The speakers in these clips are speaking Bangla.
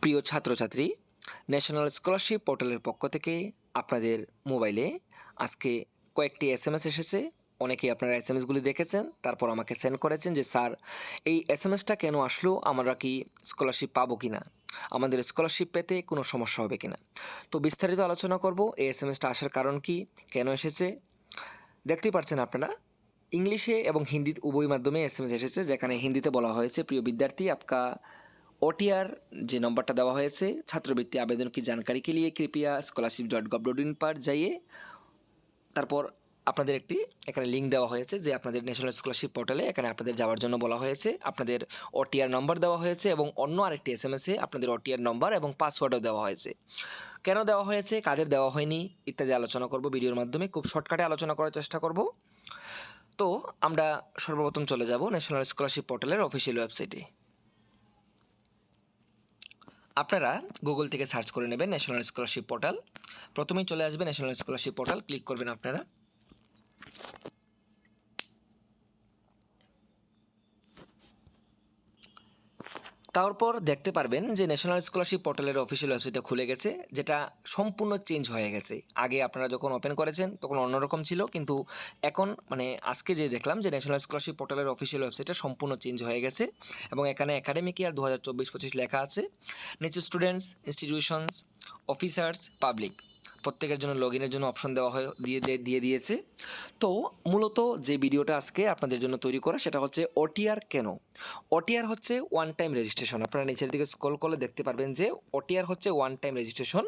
প্রিয় ছাত্রছাত্রী ন্যাশনাল স্কলারশিপ পোর্টালের পক্ষ থেকে আপনাদের মোবাইলে আজকে কয়েকটি এস এম এস এসেছে। অনেকেই আপনারা এস এম এসগুলি দেখেছেন, তারপর আমাকে সেন্ড করেছেন যে, স্যার, এই এস এম এসটা কেন আসলো? আমরা কি স্কলারশিপ পাবো কি না আমাদের স্কলারশিপ পেতে কোনো সমস্যা হবে কি না তো বিস্তারিত আলোচনা করব। এই এস এম এসটা আসার কারণ কি? কেন এসেছে? দেখতেই পাচ্ছেন আপনারা, ইংলিশে এবং হিন্দি উভয় মাধ্যমে এস এম এস এসেছে, যেখানে হিন্দিতে বলা হয়েছে, প্রিয় বিদ্যার্থী, আপকা ওটিআর যে নম্বরটা দেওয়া হয়েছে, ছাত্রবৃত্তি আবেদন কি জানকারি কে লিয়ে কৃপিয়া scholarship dot gov dot in পার যাইয়ে তারপর আপনাদের একটি এখানে লিঙ্ক দেওয়া হয়েছে যে আপনাদের ন্যাশনাল স্কলারশিপ পোর্টালে এখানে আপনাদের যাওয়ার জন্য বলা হয়েছে। আপনাদের ওটিআর নম্বর দেওয়া হয়েছে এবং অন্য আরেকটি এস এম এসে আপনাদের ওটিআর নম্বর এবং পাসওয়ার্ডও দেওয়া হয়েছে। কেন দেওয়া হয়েছে? কাদের দেওয়া হয়নি? ইত্যাদি আলোচনা করব ভিডিওর মাধ্যমে। খুব শর্টকাটে আলোচনা করার চেষ্টা করব। তো আমরা সর্বপ্রথম চলে যাব ন্যাশনাল স্কলারশিপ পোর্টালের অফিসিয়াল ওয়েবসাইটে আপনারা গুগল থেকে সার্চ করে নেবেন ন্যাশনাল স্কলারশিপ পোর্টাল প্রথমেই চলে আসবে ন্যাশনাল স্কলারশিপ পোর্টাল ক্লিক করবেন আপনারা। তারপর দেখতে পারবেন যে ন্যাশনাল স্কলারশিপ পোর্টালের অফিসিয়াল ওয়েবসাইটটা খুলে গেছে, যেটা সম্পূর্ণ চেঞ্জ হয়ে গেছে। আগে আপনারা যখন ওপেন করেছেন, তখন অন্যরকম ছিল, কিন্তু এখন মানে আজকে যে দেখলাম যে ন্যাশনাল স্কলারশিপ পোর্টালের অফিসিয়াল ওয়েবসাইটটা সম্পূর্ণ চেঞ্জ হয়ে গেছে এবং এখানে একাডেমিক ইয়ার দু হাজার লেখা আছে। নিচে স্টুডেন্টস ইনস্টিটিউশনস অফিসার্স পাবলিক প্রত্যেকের জন্য লগ ইনের জন্য অপশন দেওয়া হয়ে, দিয়ে দিয়ে- দিয়ে দিয়েছে। তো মূলত যে ভিডিওটা আজকে আপনাদের জন্য তৈরি করা, সেটা হচ্ছে ওটিআর কেন? ওটিআর হচ্ছে ওয়ান টাইম রেজিস্ট্রেশন আপনারা নিচের দিকে স্ক্রল করলে দেখতে পারবেন যে ওটিআর হচ্ছে ওয়ান টাইম রেজিস্ট্রেশন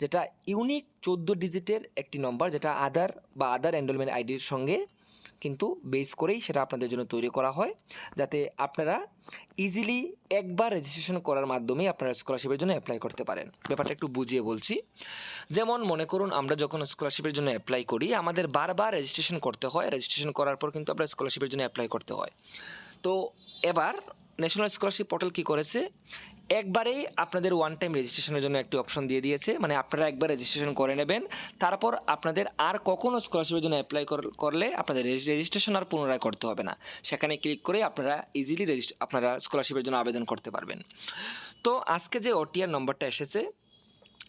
যেটা ইউনিক চোদ্দ ডিজিটের একটি নম্বর যেটা আধার বা আধার এনরোলমেন্ট আইডির সঙ্গে কিন্তু বেস করেই সেটা আপনাদের জন্য তৈরি করা হয়, যাতে আপনারা ইজিলি একবার রেজিস্ট্রেশন করার মাধ্যমেই আপনারা স্কলারশিপের জন্য অ্যাপ্লাই করতে পারেন। ব্যাপারটা একটু বুঝিয়ে বলছি। যেমন মনে করুন, আমরা যখন স্কলারশিপের জন্য অ্যাপ্লাই করি, আমাদের বারবার রেজিস্ট্রেশন করতে হয়। রেজিস্ট্রেশন করার পর কিন্তু আমরা স্কলারশিপের জন্য অ্যাপ্লাই করতে হয়। তো এবার ন্যাশনাল স্কলারশিপ পোর্টাল কী করেছে? একবারেই আপনাদের ওয়ান টাইম রেজিস্ট্রেশনের জন্য একটি অপশন দিয়ে দিয়েছে। মানে আপনারা একবার রেজিস্ট্রেশন করে নেবেন। তারপর আপনাদের আর কখনও স্কলারশিপের জন্য অ্যাপ্লাই করলে আপনাদের রেজিস্ট্রেশন আর পুনরায় করতে হবে না। সেখানে ক্লিক করে আপনারা ইজিলি আপনারা স্কলারশিপের জন্য আবেদন করতে পারবেন। তো আজকে যে ওটিআর নম্বরটা এসেছে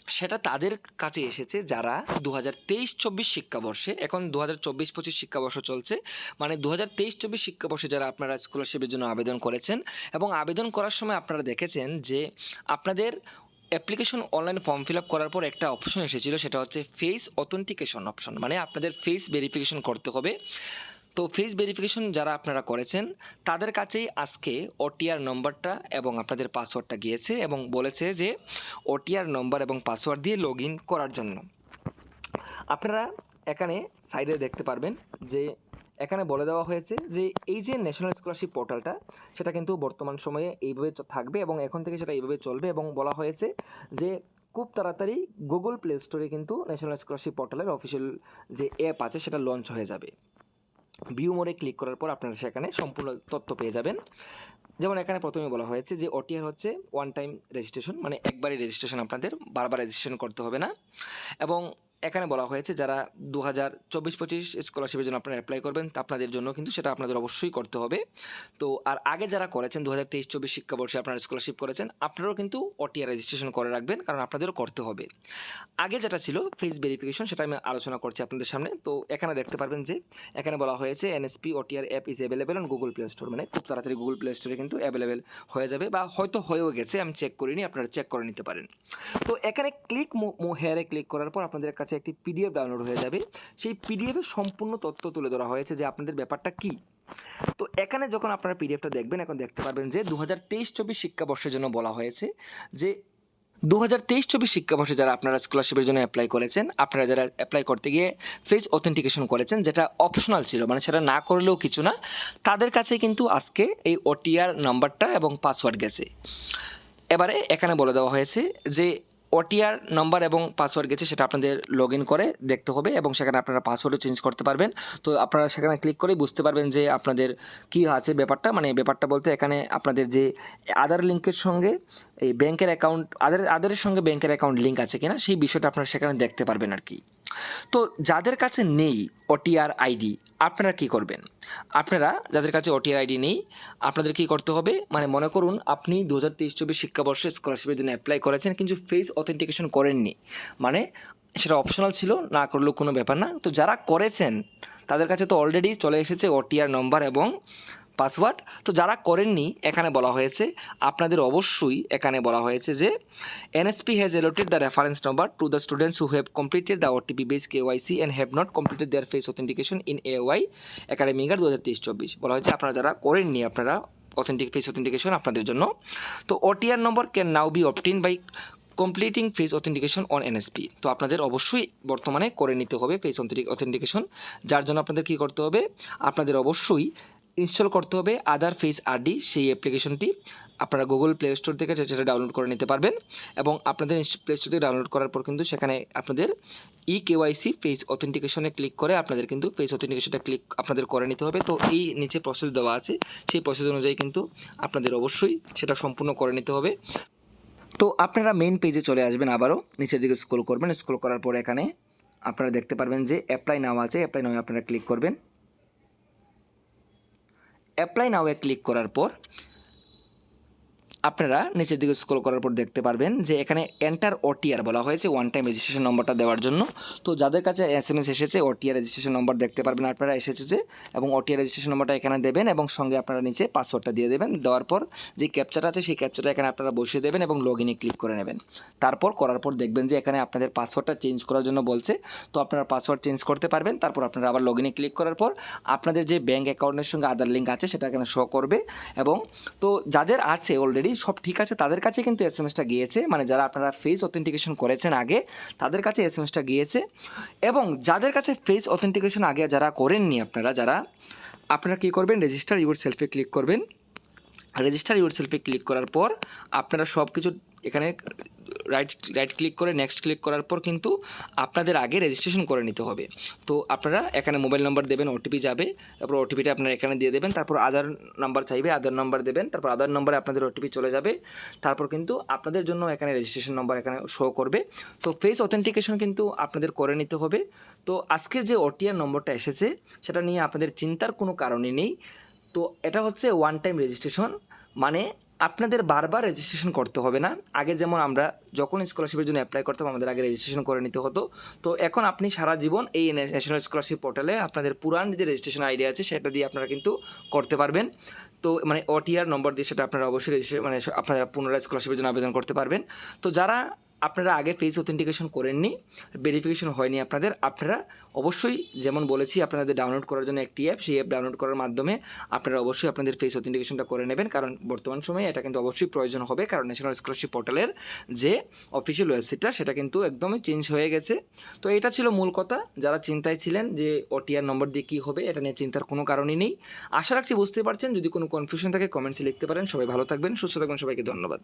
সেটা তাদের কাছে এসেছে যারা দু হাজার তেইশ চব্বিশ শিক্ষাবর্ষে, এখন দু হাজার চব্বিশ পঁচিশ শিক্ষাবর্ষ চলছে। মানে দু হাজার তেইশ চব্বিশ শিক্ষাবর্ষে যারা আপনারা স্কলারশিপের জন্য আবেদন করেছেন এবং আবেদন করার সময় আপনারা দেখেছেন যে আপনাদের application online form fill up করার পর একটা অপশন এসেছিল, সেটা হচ্ছে ফেস অথেন্টিকেশন অপশন মানে আপনাদের ফেস ভেরিফিকেশন করতে হবে। তো ফেস ভেরিফিকেশন যারা আপনারা করেছেন, তাদের কাছেই আজকে ওটিআর নম্বরটা এবং আপনাদের পাসওয়ার্ডটা গিয়েছে এবং বলেছে যে ওটিআর নম্বর এবং পাসওয়ার্ড দিয়ে লগ করার জন্য। আপনারা এখানে সাইডে দেখতে পারবেন যে এখানে বলে দেওয়া হয়েছে যে এই যে ন্যাশনাল স্কলারশিপ পোর্টালটা সেটা কিন্তু বর্তমান সময়ে এইভাবে থাকবে এবং এখন থেকে সেটা এইভাবে চলবে এবং বলা হয়েছে যে খুব তাড়াতাড়ি গুগল প্লে স্টোরে কিন্তু ন্যাশনাল স্কলারশিপ পোর্টালের অফিসিয়াল যে অ্যাপ আছে, সেটা লঞ্চ হয়ে যাবে। ভিউ মোড়ে ক্লিক করার পর আপনারা সেখানে সম্পূর্ণ তথ্য পেয়ে যাবেন। যেমন এখানে প্রথমে বলা হয়েছে যে ওটিআর হচ্ছে ওয়ান টাইম রেজিস্ট্রেশন মানে একবারই রেজিস্ট্রেশন আপনাদের, বারবার রেজিস্ট্রেশন করতে হবে না। এবং এখানে বলা হয়েছে যারা দু হাজার চব্বিশ পঁচিশ স্কলারশিপের জন্য আপনারা অ্যাপ্লাই করবেন, তা আপনাদের জন্য কিন্তু সেটা আপনাদের অবশ্যই করতে হবে। তো আর আগে যারা করেছেন দু হাজার তেইশ চব্বিশ শিক্ষাবর্ষে আপনারা স্কলারশিপ করেছেন, আপনারাও কিন্তু ওটিআর রেজিস্ট্রেশন করে রাখবেন, কারণ আপনাদেরও করতে হবে। আগে যেটা ছিল ফেস ভেরিফিকেশন সেটা আমি আলোচনা করছি আপনাদের সামনে। তো এখানে দেখতে পারবেন যে, এখানে বলা হয়েছে NSP OTR app is available on Google Play Store মানে খুব তাড়াতাড়ি গুগল প্লে স্টোরে কিন্তু অ্যাভেলেবেল হয়ে যাবে, বা হয়তো হয়েও গেছে, আমি চেক করিনি, আপনারা চেক করে নিতে পারেন। তো এখানে ক্লিক মো হেয়ারে ক্লিক করার পর আপনাদের কাছে একটি পিডিএফ ডাউনলোড হয়ে যাবে। সেই পিডিএফে সম্পূর্ণ তথ্য তুলে ধরা হয়েছে যে আপনাদের ব্যাপারটা কী। তো এখানে যখন আপনারা পিডিএফটা দেখবেন, এখন দেখতে পারবেন যে দু হাজার তেইশ চব্বিশ শিক্ষাবর্ষের জন্য বলা হয়েছে যে দু হাজার তেইশ চব্বিশ শিক্ষাবর্ষে যারা আপনারা স্কলারশিপের জন্য অ্যাপ্লাই করেছেন, আপনারা যারা অ্যাপ্লাই করতে গিয়ে ফেস অথেন্টিকেশন করেছেন, যেটা অপশনাল ছিল মানে সেটা না করলেও কিছু না, তাদের কাছে কিন্তু আজকে এই ওটিআর নাম্বারটা এবং পাসওয়ার্ড গেছে। এবারে এখানে বলে দেওয়া হয়েছে যে ওটিআর নাম্বার এবং পাসওয়ার্ড গেছে, সেটা আপনাদের লগ করে দেখতে হবে এবং সেখানে আপনারা পাসওয়ার্ডও চেঞ্জ করতে পারবেন। তো আপনারা সেখানে ক্লিক করেই বুঝতে পারবেন যে আপনাদের কী আছে ব্যাপারটা। মানে ব্যাপারটা বলতে এখানে আপনাদের যে আধার লিঙ্কের সঙ্গে, এই ব্যাংকের অ্যাকাউন্ট আধার আধারের সঙ্গে ব্যাংকের অ্যাকাউন্ট লিঙ্ক আছে কিনা, সেই বিষয়টা আপনারা সেখানে দেখতে পারবেন আর কি। তো যাদের কাছে নেই ওটিআর আইডি আপনারা কি করবেন? আপনারা যাদের কাছে ওটিআর আইডি নেই, আপনাদের কি করতে হবে? মানে মনে করুন, আপনি দু হাজার তেইশ চব্বিশ শিক্ষাবর্ষে স্কলারশিপের জন্য অ্যাপ্লাই করেছেন, কিন্তু ফেস অথেন্টিকেশন করেননি। মানে সেটা অপশনাল ছিল, না করলেও কোনো ব্যাপার না। তো যারা করেছেন, তাদের কাছে তো অলরেডি চলে এসেছে ওটিআর নম্বর এবং পাসওয়ার্ড। তো যারা করেননি, এখানে বলা হয়েছে, আপনাদের অবশ্যই এখানে বলা হয়েছে যে, NSP has allotted the reference number to the students who have completed the OTP base KYC and have not completed their face authentication in A Y academic year দু হাজার তেইশ চব্বিশ বলা হয়েছে, আপনারা যারা করেননি, আপনারা অথেন্টিক ফেস অথেন্টিকেশন আপনাদের জন্য। তো OTR number can now be opt in by completing face authentication on NSP তো আপনাদের অবশ্যই বর্তমানে করে নিতে হবে ফেস অথেন্টিকেশন যার জন্য আপনাদের কী করতে হবে? আপনাদের অবশ্যই ইনস্টল করতে হবে আদার ফেস আরডি সেই অ্যাপ্লিকেশনটি আপনারা গুগল প্লে স্টোর থেকে সেটা ডাউনলোড করে নিতে পারবেন এবং আপনাদের প্লে স্টোর থেকে ডাউনলোড করার পর কিন্তু সেখানে আপনাদের ই কেওয়াইসি ফেস অথেন্টিকেশনে ক্লিক করে আপনাদের কিন্তু ফেস অথেন্টিকেশনটা ক্লিক আপনাদের করে নিতে হবে। তো এই নিচে প্রসেস দেওয়া আছে, সেই প্রসেস অনুযায়ী কিন্তু আপনাদের অবশ্যই সেটা সম্পূর্ণ করে নিতে হবে। তো আপনারা মেইন পেজে চলে আসবেন আবারও, নিচের দিকে স্ক্রল করবেন। স্ক্রল করার পর এখানে আপনারা দেখতে পারবেন যে অ্যাপ্লাই নাও আছে অ্যাপ্লাই নাও আপনারা ক্লিক করবেন। অ্যাপ্লাই নাওয়ে ক্লিক করার পর আপনারা নিচের দিকে স্ক্রল করার পর দেখতে পারবেন যে এখানে এন্টার ওটিআর বলা হয়েছে ওয়ান টাইম রেজিস্ট্রেশন নম্বরটা দেওয়ার জন্য। তো যাদের কাছে এস এম এস এসেছে ওটিআর রেজিস্ট্রেশন নম্বর দেখতে পারবেন আপনারা এসেছে যে এবং ওটিআর রেজিস্ট্রেশন নম্বরটা এখানে দেবেন এবং সঙ্গে আপনারা নিচে পাসওয়ার্ডটা দিয়ে দেবেন। দেওয়ার পর যে ক্যাপচারটা আছে, সেই ক্যাপচারটা এখানে আপনারা বসিয়ে দেবেন এবং লগ ইনে ক্লিক করে নেবেন। তারপর করার পর দেখবেন যে এখানে আপনাদের পাসওয়ার্ডটা চেঞ্জ করার জন্য বলছে। তো আপনারা পাসওয়ার্ড চেঞ্জ করতে পারবেন, তারপর আপনারা আবার লগ ইনে ক্লিক করার পর আপনাদের যে ব্যাঙ্ক অ্যাকাউন্টের সঙ্গে আধার লিঙ্ক আছে, সেটা এখানে শো করবে। এবং তো যাদের আছে অলরেডি সব ঠিক আছে, তাদের কাছে কিন্তু এস এম এসটা গিয়েছে। মানে যারা আপনারা ফেস অথেন্টিকেশন করেছেন আগে, তাদের কাছে এস এম এসটা গিয়েছে। এবং যাদের কাছে ফেস অথেন্টিকেশন আগে যারা করেননি আপনারা, যারা, আপনারা কী করবেন? রেজিস্টার ইউর সেলফে ক্লিক করবেন। রেজিস্টার ইউর সেলফে ক্লিক করার পর আপনারা সব কিছু এখানে রাইট রাইট ক্লিক করে নেক্সট ক্লিক করার পর কিন্তু আপনাদের আগে রেজিস্ট্রেশন করে নিতে হবে। তো আপনারা এখানে মোবাইল নাম্বার দেবেন ওটিপি যাবে, তারপর ওটিপিটা আপনারা এখানে দিয়ে দেবেন, তারপর আধার নাম্বার চাইবে আধার নাম্বার দেবেন, তারপর আধার নাম্বারে আপনাদের ওটিপি চলে যাবে, তারপর কিন্তু আপনাদের জন্য এখানে রেজিস্ট্রেশন নাম্বার এখানে শো করবে। তো ফেস অথেন্টিকেশন কিন্তু আপনাদের করে নিতে হবে। তো আজকের যে ওটিআর নম্বরটা এসেছে, সেটা নিয়ে আপনাদের চিন্তার কোনো কারণই নেই। তো এটা হচ্ছে ওয়ান টাইম রেজিস্ট্রেশন মানে আপনাদের বারবার রেজিস্ট্রেশন করতে হবে না। আগে যেমন আমরা যখন স্কলারশিপের জন্য অ্যাপ্লাই করতাম, আমাদের আগে রেজিস্ট্রেশন করে নিতে হতো। তো এখন আপনি সারা জীবন এই ন্যাশনাল স্কলারশিপ পোর্টালে আপনাদের পুরান যে রেজিস্ট্রেশন আইডিয়া আছে, সেটা দিয়ে আপনারা কিন্তু করতে পারবেন। তো মানে ওটিআর নম্বর দিয়ে সেটা আপনারা অবশ্যই মানে আপনারা পুনরায় স্কলারশিপের জন্য আবেদন করতে পারবেন। তো যারা আপনারা আগে ফেস অথেন্টিকেশন করেননি ভেরিফিকেশন হয়নি আপনাদের, আপনারা অবশ্যই যেমন বলেছি আপনাদের ডাউনলোড করার জন্য একটি অ্যাপ সেই অ্যাপ ডাউনলোড করার মাধ্যমে আপনারা অবশ্যই আপনাদের ফেস অথেন্টিকেশনটা করে নেবেন। কারণ বর্তমান সময়ে এটা কিন্তু অবশ্যই প্রয়োজন হবে, কারণ ন্যাশনাল স্কলারশিপ পোর্টালের যে অফিসিয়াল ওয়েবসাইটটা সেটা কিন্তু একদমই চেঞ্জ হয়ে গেছে। তো এটা ছিল মূল কথা, যারা চিন্তায় ছিলেন যে ওটিআর নম্বর দিয়ে কী হবে, এটা নিয়ে চিন্তার কোনো কারণই নেই। আশা রাখছি বুঝতে পারছেন, যদি কোনো কনফিউশন থাকে কমেন্টসে লিখতে পারেন। সবাই ভালো থাকবেন, সুস্থ থাকবেন, সবাইকে ধন্যবাদ।